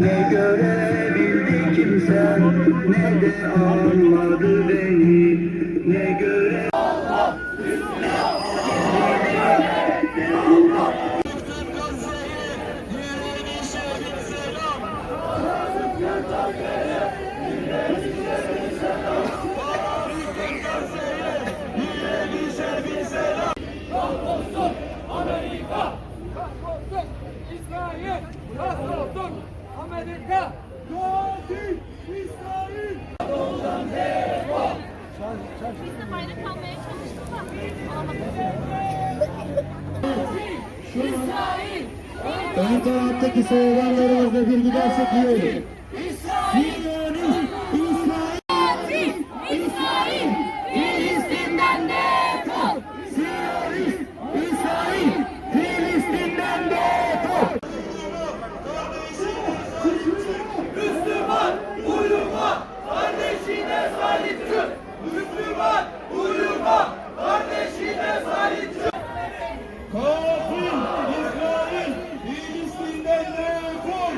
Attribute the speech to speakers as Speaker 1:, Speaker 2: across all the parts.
Speaker 1: Ne görebildi kimsen ne de anladı beni. Ne göre
Speaker 2: Amerika! Katil İsrail!
Speaker 3: Biz de bayrak almaya çalıştık da alamadık. İsrail!
Speaker 1: Ön taraftaki sloganlarımızla bir gidersek iyi olur. Siyonist İsrail
Speaker 3: Katil İsrail! Filistin'den defol!
Speaker 1: Siyonist İsrail Filistin'den defol
Speaker 2: Müslüman uyuma! Kardeşine sahip çık! Müslüman uyuma! Kardeşine sahip çık! Katil İsrail! Filistin'den defol!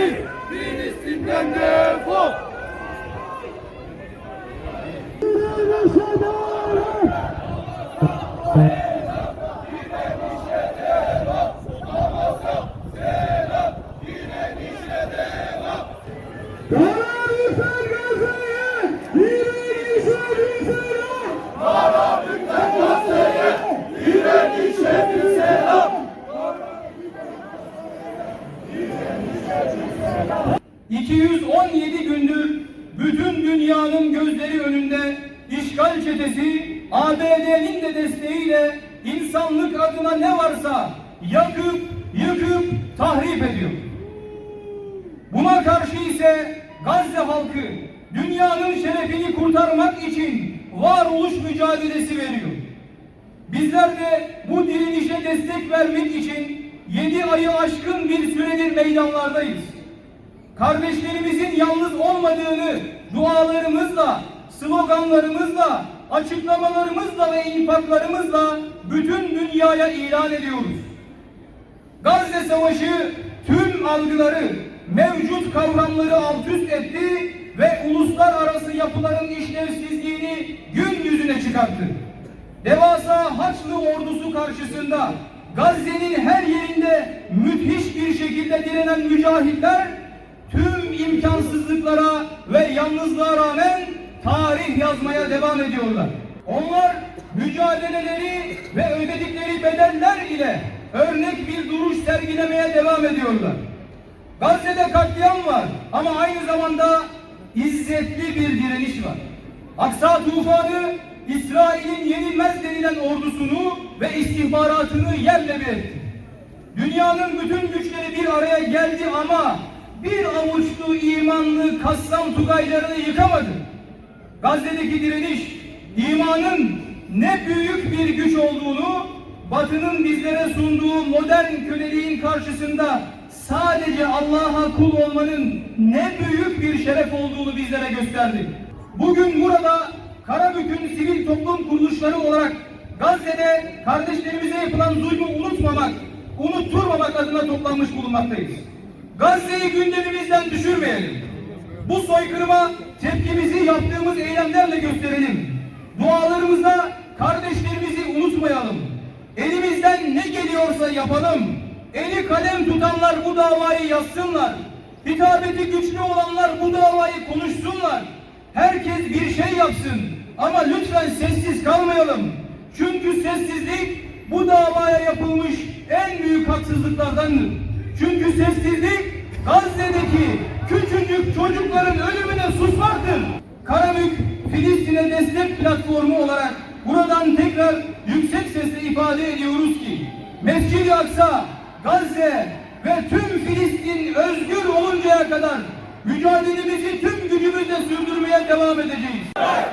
Speaker 2: İsrail! Filistin'den defol! ...217 gündür bütün dünyanın gözleri önünde işgal çetesi ABD'nin de desteğiyle insanlık adına ne varsa yakıp, yıkıp, tahrip ediyor. Buna karşı ise Gazze halkı dünyanın şerefini kurtarmak için varoluş mücadelesi veriyor. Bizler de bu direnişe destek vermek için 7 ayı aşkın bir süredir meydanlardayız. Kardeşlerimizin yalnız olmadığını dualarımızla, sloganlarımızla, açıklamalarımızla ve infaklarımızla bütün dünyaya ilan ediyoruz. Gazze Savaşı tüm algıları, mevcut kavramları alt üst etti ve uluslararası yapıların işlevsizliğini gün yüzüne çıkarttı. Devasa Haçlı ordusu karşısında Gazze'nin her yerinde müthiş bir şekilde direnen mücahitler ve yalnızlığa rağmen tarih yazmaya devam ediyorlar. Onlar mücadeleleri ve ödedikleri bedeller ile örnek bir duruş sergilemeye devam ediyorlar. Gazze'de katliam var ama aynı zamanda izzetli bir direniş var. Aksa tufanı İsrail'in yenilmez denilen ordusunu ve istihbaratını yerle bir etti. Dünyanın bütün güçleri bir araya geldi ama bir avuçlu imanlı Kassam Tugaylarını yıkamadı. Gazze'deki direniş imanın ne büyük bir güç olduğunu Batı'nın bizlere sunduğu modern köleliğin karşısında sadece Allah'a kul olmanın ne büyük bir şeref olduğunu bizlere gösterdi. Bugün burada Karabük'ün sivil toplum kuruluşları olarak Gazze'de kardeşlerimize yapılan zulmü unutmamak, unutturmamak adına toplanmış bulunmaktayız. Gazze'yi gündemimizden düşürmeyelim. Bu soykırıma tepkimizi yaptığımız eylemlerle gösterelim. Dualarımızda kardeşlerimizi unutmayalım. Elimizden ne geliyorsa yapalım. Eli kalem tutanlar bu davayı yazsınlar. Hitabeti güçlü olanlar bu davayı konuşsunlar. Herkes bir şey yapsın. Ama lütfen sessiz kalmayalım. Çünkü sessizlik bu davaya yapılmış en büyük haksızlıklardandır. Çünkü sessizlik Gazze'deki küçücük çocukların ölümüne susmaktır. Karabük Filistin'e destek platformu olarak buradan tekrar yüksek sesle ifade ediyoruz ki Mescid-i Aksa, Gazze ve tüm Filistin özgür oluncaya kadar mücadelemizi tüm gücümüzle sürdürmeye devam edeceğiz.
Speaker 4: Ya